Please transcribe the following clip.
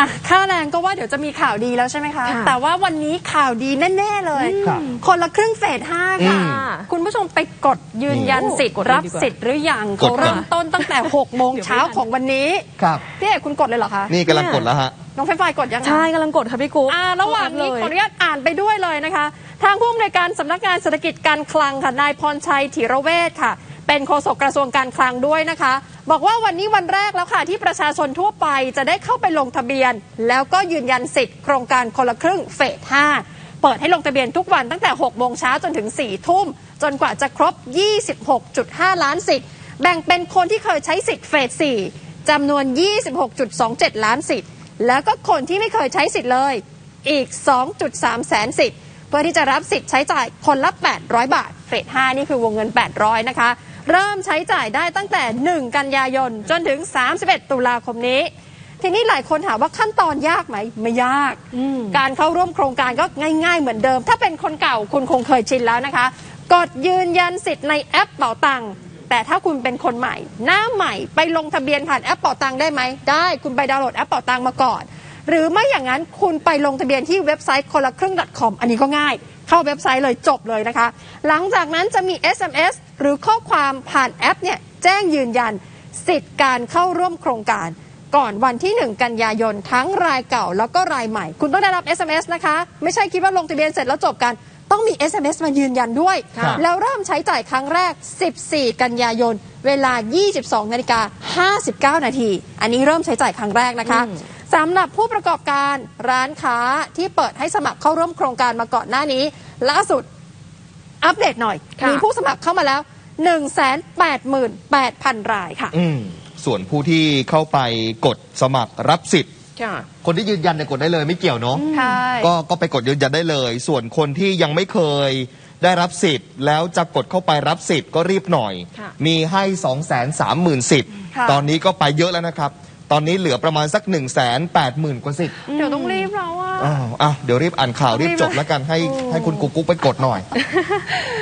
อะค่าแรงก็ว่าเดี๋ยวจะมีข่าวดีแล้วใช่ไหมคะค่ะแต่ว่าวันนี้ข่าวดีแน่ ๆ เลย ครับคนละครึ่งเฟสห้าค่ะ อืมคุณผู้ชมไปกดยืนยันโอ้สิทธิ์กดเลยรับดีกว่าสิทธิ์หรือยังกดเขาก่อน เริ่มต้นตั้งแต่ 6 โมงเช้าของวันนี้ครับ พี่เอกคุณกดเลยเหรอคะ นี่กำลังกดแล้วฮะ น้องไฟไฟกดยังคะ ใช่กำลังกดค่ะพี่กุ๊กอ่าระหว่างนี้ขออนุญาตอ่านไปด้วยเลยนะคะ ทางผู้อำนวยการสำนักงานเศรษฐกิจการคลังค่ะนายพรชัยธีระเวชค่ะ เป็นโฆษกกระทรวงการคลังด้วยนะคะ บอกว่าวันนี้วันแรกแล้วค่ะ ที่ประชาชนทั่วไปจะได้เข้าไปลงทะเบียน แล้วก็ยืนยันสิทธิ์โครงการคนละครึ่งเฟส 5 เปิดให้ลงทะเบียนทุกวันตั้งแต่ 6 โมงเช้าจนถึง 4 ทุ่ม จนกว่าจะครบ 26.5 ล้านสิทธิ์ แบ่งเป็นคนที่เคยใช้สิทธิ์เฟส 4จำนวน 26.27 ล้านสิทธิ์ แล้วก็คนที่ไม่เคยใช้สิทธิ์เลย อีก 2.3 แสนสิทธิ์ เพื่อที่จะรับสิทธิ์ใช้จ่ายคนละ 800 บาท เฟส 5 นี่คือวงเงิน 800 นะคะ เริ่มใช้จ่ายได้ตั้งแต่ 1 กันยายนจนถึง 31 ตุลาคมนี้ ทีนี้หลายคนถามว่าขั้นตอนยากไหม ไม่ยาก การเข้าร่วมโครงการก็ง่าย ๆ เหมือนเดิม ถ้าเป็นคนเก่าคุณคงเคยชินแล้วนะคะ กดยืนยันสิทธิ์ในแอปเป๋าตังค์แต่ถ้าคุณเป็นคนใหม่ หน้าใหม่ไปลงทะเบียนผ่านแอปเป๋าตังค์ได้ไหมได้คุณไปดาวน์โหลดแอปเป๋าตังค์มาก่อนหรือไม่อย่างนั้นคุณไปลงทะเบียนที่เว็บไซต์คนละครึ่ง .com อันนี้ก็ง่าย เข้าเว็บไซต์เลยจบเลยนะคะ หลังจากนั้นจะมี SMS หรือข้อความผ่านแอปเนี่ยแจ้งยืนยัน สิทธิ์การเข้าร่วมโครงการ ก่อนวันที่ 1 กันยายนทั้งรายเก่าแล้วก็รายใหม่ คุณต้องได้รับ SMS นะคะ ไม่ใช่คิดว่าลงทะเบียนเสร็จแล้วจบกันต้องมี SMS มายืนยันด้วยครับแล้วเริ่มใช้จ่ายครั้งแรก 14 กันยายน เวลา 22 นาฬิกา 59 นาที อันนี้เริ่มใช้จ่ายครั้งแรกนะคะ สำหรับผู้ประกอบการร้านค้าที่เปิดให้สมัครเข้าร่วมโครงการมาก่อนหน้านี้ ล่าสุดอัปเดตหน่อย ค่ะ มีผู้สมัครเข้ามาแล้ว 188,000 รายค่ะ อืมส่วนผู้ที่เข้าไปกดสมัครรับสิทธิ์ ค่ะ คนที่ยืนยันเนี่ยกดได้เลยไม่เกี่ยวเนาะ ใช่ ก็ก็ไปกดยืนยันได้เลย ส่วนคนที่ยังไม่เคยได้รับสิทธิ์ แล้วจะกดเข้าไปรับสิทธิ์ก็รีบหน่อย ค่ะมีให้ 2 3 0 0 0 0สิทธิ์ค่ะ ตอนนี้ก็ไปเยอะแล้วนะครับ ตอนนี้เหลือประมาณสัก 1 8 0 0 0 0 กว่าสิทธิ์เดี๋ยวต้องรีบแล้วอะ อ้าวอะเดี๋ยวรีบอ่านข่าวรีบจบแล้วกันให้ให้คุณกุ๊กกุ๊กไปกดหน่อย